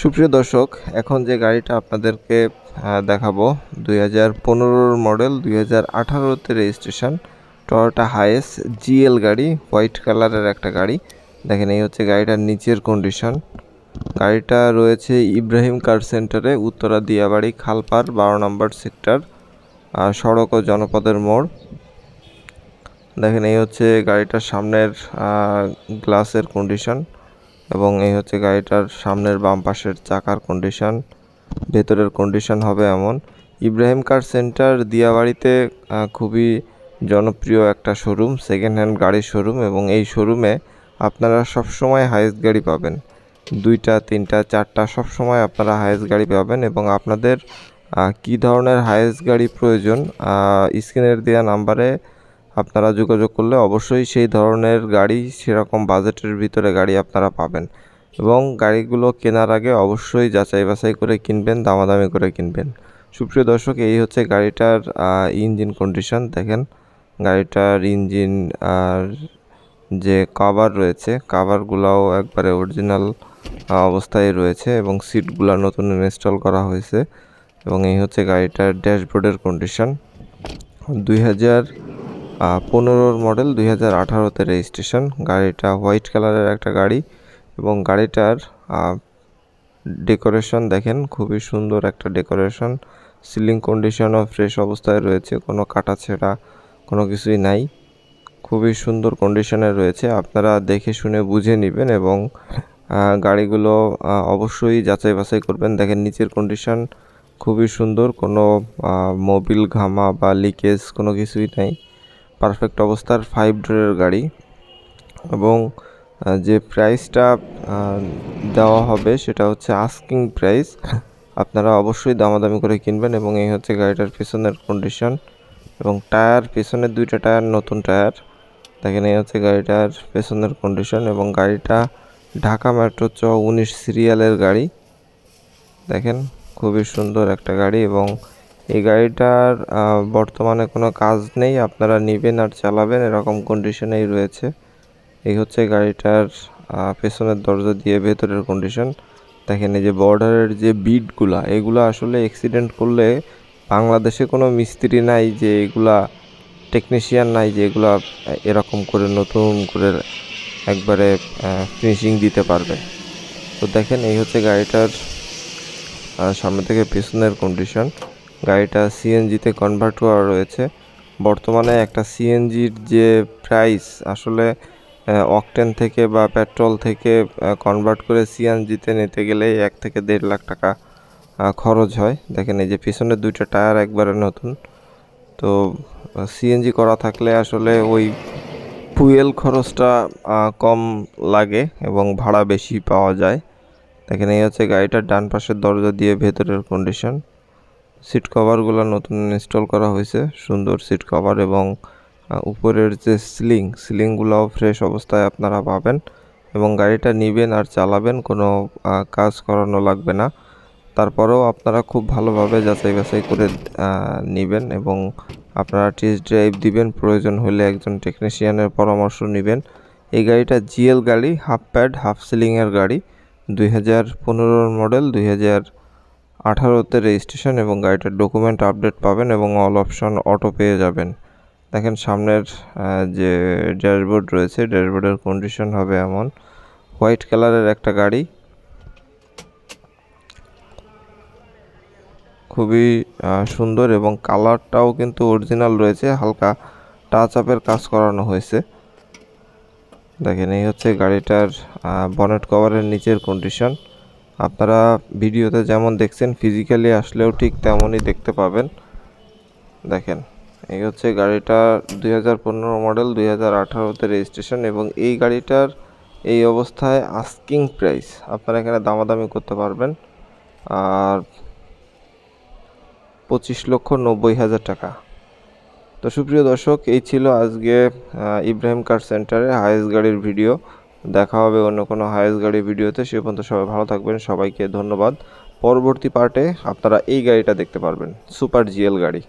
সুপ্রিয় দর্শক, এখন যে গাড়িটা আপনাদেরকে দেখাবো, দুই হাজার পনেরোর মডেল, দুই হাজার আঠারোতে রেজিস্ট্রেশন টয়োটা হাইস জিএল গাড়ি, হোয়াইট কালারের একটা গাড়ি। দেখেন, এই হচ্ছে গাড়িটার নিচের কন্ডিশন গাড়িটা রয়েছে ইব্রাহিম কার সেন্টারে, উত্তরা দিয়াবাড়ি, খালপার, বারো নম্বর সেক্টর সড়ক ও জনপদের মোড়। দেখেন, এই হচ্ছে গাড়িটার সামনের গ্লাসের কন্ডিশন এবং এই হচ্ছে গাড়িটার সামনের বাম পাশের চাকার কন্ডিশন ভেতরের কন্ডিশন হবে এমন। ইব্রাহিম কার সেন্টার দিয়াবাড়িতে খুবই জনপ্রিয় একটা শোরুম সেকেন্ড হ্যান্ড গাড়ির শোরুম এবং এই শোরুমে আপনারা সবসময় হায়েস্ট গাড়ি পাবেন। দুইটা, তিনটা, চারটা সবসময় আপনারা হায়েস্ট গাড়ি পাবেন এবং আপনাদের কী ধরনের হায়েস্ট গাড়ি প্রয়োজন স্ক্রিনের দেওয়া নাম্বারে আপনারা যোগাযোগ করলে অবশ্যই সেই ধরনের গাড়ি সেরকম বাজেটের ভিতরে গাড়ি আপনারা পাবেন এবং গাড়িগুলো কেনার আগে অবশ্যই যাচাই বাছাই করে কিনবেন, দামাদামি করে কিনবেন। সুপ্রিয় দর্শক, এই হচ্ছে গাড়িটার ইঞ্জিন কন্ডিশন দেখেন, গাড়িটার ইঞ্জিন আর যে কাভার রয়েছে কাভারগুলোও একবারে অরিজিনাল অবস্থায় রয়েছে এবং সিটগুলো নতুন ইনস্টল করা হয়েছে এবং এই হচ্ছে গাড়িটার ড্যাশবোর্ডের কন্ডিশন দুই হাজার পনেরোর মডেল দুই হাজার আঠারোতে রেজিস্ট্রেশন। গাড়িটা হোয়াইট কালারের একটা গাড়ি এবং গাড়িটার ডেকোরেশন দেখেন, খুবই সুন্দর একটা ডেকোরেশন। সিলিং কন্ডিশনও ফ্রেশ অবস্থায় রয়েছে, কোনো কাটা ছেঁড়া, কোনো কিছুই নাই। খুবই সুন্দর কন্ডিশনে রয়েছে, আপনারা দেখে শুনে বুঝে নেবেন এবং গাড়িগুলো অবশ্যই যাচাই বাছাই করবেন। দেখেন, নিচের কন্ডিশন খুবই সুন্দর, কোনো মোবিল ঘামা বা লিকেজ কোনো কিছুই নাই। পারফেক্ট অবস্থার ফাইভ ডোরের গাড়ি এবং যে প্রাইসটা দেওয়া হবে সেটা হচ্ছে আস্কিং প্রাইস আপনারা অবশ্যই দামাদামি করে কিনবেন এবং এই হচ্ছে গাড়িটার পেছনের কন্ডিশন এবং টায়ার পেছনের দুইটা টায়ার নতুন টায়ার দেখেন এই হচ্ছে গাড়িটার পেছনের কন্ডিশন এবং গাড়িটা ঢাকা মেট্রো চ উনিশ সিরিয়ালের গাড়ি। দেখেন, খুবই সুন্দর একটা গাড়ি এবং এই গাড়িটার বর্তমানে কোনো কাজ নেই, আপনারা নেবেন আর চালাবেন, এরকম কন্ডিশনেই রয়েছে। এই হচ্ছে গাড়িটার পেছনের দরজা দিয়ে ভেতরের কন্ডিশন দেখেন এই যে বর্ডারের যে বিটগুলা এগুলা আসলে অ্যাক্সিডেন্ট করলে বাংলাদেশে কোনো মিস্ত্রি নাই যে এগুলা টেকনিশিয়ান নাই যে এগুলা এরকম করে নতুন করে একবারে ফিনিশিং দিতে পারবে। তো দেখেন এই হচ্ছে গাড়িটার সামনে থেকে পেছনের কন্ডিশন গাড়িটা সিএনজিতে কনভার্ট করা রয়েছে। বর্তমানে একটা সিএনজির যে প্রাইস আসলে অকটেন থেকে বা পেট্রোল থেকে কনভার্ট করে সিএনজিতে নিতে গেলে এক থেকে দেড় লাখ টাকা খরচ হয়। দেখেন এই যে পিছনের দুইটা টায়ার একবারে নতুন। তো সিএনজি করা থাকলে আসলে ওই ফুয়েল খরচটা কম লাগে এবং ভাড়া বেশি পাওয়া যায়। দেখেন এই হচ্ছে গাড়িটার ডান পাশের দরজা দিয়ে ভেতরের কন্ডিশন সিট কভারগুলো নতুন ইনস্টল করা হয়েছে। সুন্দর সিট কভার এবং উপরের যে সিলিং সিলিংগুলোও ফ্রেশ অবস্থায় আপনারা পাবেন এবং গাড়িটা নেবেন আর চালাবেন, কোনো কাজ করানো লাগবে না। তারপরেও আপনারা খুব ভালোভাবে যাচাই বাছাই করে নেবেন এবং আপনারা টেস্ট ড্রাইভ দিবেন, প্রয়োজন হলে একজন টেকনিশিয়ানের পরামর্শ নেবেন। এই গাড়িটা জিএল গাড়ি হাফ প্যাড হাফ সিলিংয়ের গাড়ি, দুই হাজার পনেরোর মডেল দুই হাজার আঠারোতে রেজিস্ট্রেশন এবং গাড়িটার ডকুমেন্ট আপডেট পাবেন এবং অল অপশন অটো পেয়ে যাবেন। দেখেন সামনের যে ড্যাশবোর্ড রয়েছে, ড্যাশবোর্ডের কন্ডিশন হবে এমন। হোয়াইট কালারের একটা গাড়ি। খুবই সুন্দর এবং কালারটাও কিন্তু অরিজিনাল রয়েছে, হালকা টাচ আপের কাজ করানো হয়েছে। দেখেন, এই হচ্ছে গাড়িটার বনেট কভারের নিচের কন্ডিশন আপনারা ভিডিওতে যেমন দেখছেন ফিজিক্যালি আসলেও ঠিক তেমনই দেখতে পাবেন। দেখেন, এই হচ্ছে গাড়িটা দুই মডেল দুই হাজার রেজিস্ট্রেশন এবং এই গাড়িটার এই অবস্থায় আস্কিং প্রাইস আপনারা এখানে দামাদামি করতে পারবেন। আর পঁচিশ লক্ষ নব্বই হাজার টাকা। তো সুপ্রিয় দর্শক, এই ছিল আজকে ইব্রাহিম কার সেন্টারে হায়েস্ট গাড়ির ভিডিও দেখা হবে অন্য কোনো হায়েস্ট গাড়ি ভিডিওতে। সে পর্যন্ত সবাই ভালো থাকবেন। সবাইকে ধন্যবাদ। পরবর্তী পার্টে আপনারা এই গাড়িটা দেখতে পারবেন। সুপার জিএল গাড়ি।